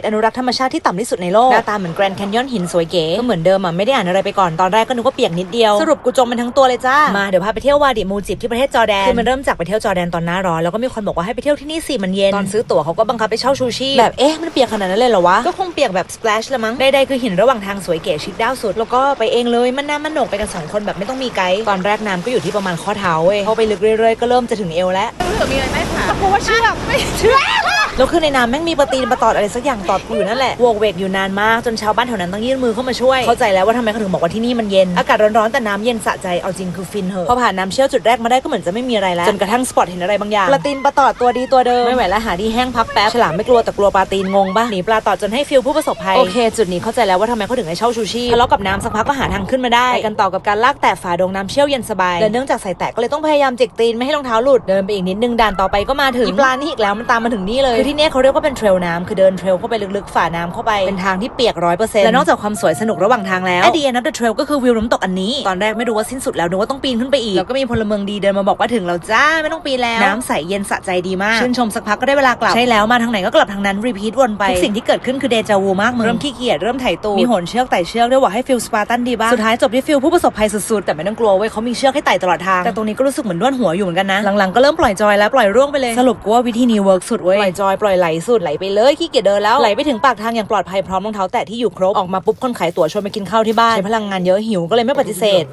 ตอนุรักษ์ธรรมชาติที่ต่ำที่สุดในโลกหน้าตาเหมือนแกรนด์แคนยอนหินสวยเก๋ก็เหมือนเดิมอะไม่ได้อ่านอะไรไปก่อนตอนแรกก็นึกว่าเปียกนิดเดียวสรุปกูจมมันทั้งตัวเลยจ้ามาเดี๋ยวพาไปเที่ยววาดิมูจิบที่ประเทศจอร์แดนคือมันเริ่มจากไปเที่ยวจอร์แดนตอนหน้าร้อนแล้วก็มีคนบอกว่าให้ไปเที่ยวที่นี่สิมันเย็นตอนซื้อตั๋วเขาก็บังคับไปเช่าชูชีพแบบเอ๊ะมันเปียกขนาดนั้นเลยเหรอวะก็คงเปียกแบบส p ป a s h ละมั้งใดๆคือหินระหว่างทางสวยเก๋ชิคด้าวสุด แล้วก็ไปเองเลยมันน้ำมันหนกไปกันสองคนแบบไม่ต้องมีไกด์ตอนแรกน้ำก็อยู่ที่ประมาณข้อเท้าเว้ยพอไปลึกเรื่อยๆก็เริ่มจะถึงเอวแล้วเผื่อมีอะไรไหมคะเพราะว่าเชือกไม่เชือก แล้วคือในน้ำแม่งมีปลาตีนปลาตอดอะไรสักอย่างตอดกูอยู่นั่นแหละวกเวกอยู่นานมากจนชาวบ้านแถวนั้นต้องยื่นมือเข้ามาช่วย เข้าใจแล้วว่าทำไมเขาถึงบอกว่าที่นี่มันเย็น อากาศร้อนๆแต่น้ำเย็นสะใจเอาจริงคือฟินเหอะพอผ่านน้ำเชี่ยวจุดแรกมาได้ก็เหมือนจะไม่มีอะไรแล้วจนกระทั่งสปอตเห็นอะไรบางอย่างปลาตีนปลาตอดตัวดีตัวเดิมไม่ไหวแล้วหาที่แห้งพักแป๊บฉลามไม่กลัวแต่กลัวปลาตีนงงปะหนีปลาตอดจนให้ฟิลผู้ประสบภัยโอเค จุดนี้เข้าใจแล้วว่าทำไมเขาถึงให้เช่าชูชีพทะเลาะกับน้ำสักพักก็หาทางขึ้นมาได้ไปกันต่อกับการลากแต่ฝาดงน้ำเชี่ยวเย็นสบายและเนื่องจากใส่แตะก็เลยต้องพยายามจิกตีนไม่ให้รองเท้าหลุดเดินไปอีกนิดนึงด่านต่อไปก็มาถึงอีปลานี่อีกแล้วมันตามมาถึงนี่เลยคือที่เนี่ยเขาเรียกว่าเป็นเทรลน้ำคือเดินเทรลเข้าไปลึกๆฝ่าน้ำเข้าไปเป็นทางที่เปียกร้อยเปอร์เซ็นต์และนอกจากความสวยสนุกระหว่างทางแล้วไอเดียนับเดอะเทรลก็คือวิวน้ำตกอันนี้ตอนแรกไม่รู้ว่าสิ้นสุดแล้วนึกว่าต้องปีนขึ้นไปอีกแล้วก็มีพลเมืองดีเดินมาบอกว่าถึงแล้วจ้าไม่ต้องปีนแล้วน้ำใสเย็นสะใจดีมากชื่นชมสักพักก็ได้เวลากลับใช่แล้วมาทางไหนก็กลับทางนั้นรีพีทวนไปทุกสิ่งที่เกิดขึ้นคือเดจาวูมากมึงเริ่มขี้เกียจเริ่มไถ่ตูมีโหนเชือกไต่เชือกด้วยว่าให้ฟิลสปาร์ตันดีบ้างสุดท้ายจบที่ฟิลผู้ประสบภัยสุดๆแต่ไม่ต้องกลัวเว้ยเขามีเชือกให้ไต่ตลอดทางแต่ตรงนี้ก็รู้สึกเหมือนด้วนหัวอยู่เหมือนกันนะหลังๆก็เริ่มปล่อยจอยแล้วปล่อยร่วงไปเลยสรุปกูว่าวิธีนี้เวิร์กสุดเว้ยปล่อยจอยปล่อยไหลสุดไหลไปเลยขี้เกียจเดินแล้วไหลไปถึงปากทางอย่างปลอดภัยพร้อมรองเท้าแตะที่อยู่ครบออกมาปุ๊บคนขายตั๋วชวนไปกินข้าวที่บ้านใช้พลังงานเยอะหิวก็เลยไม่ปฏิเสธ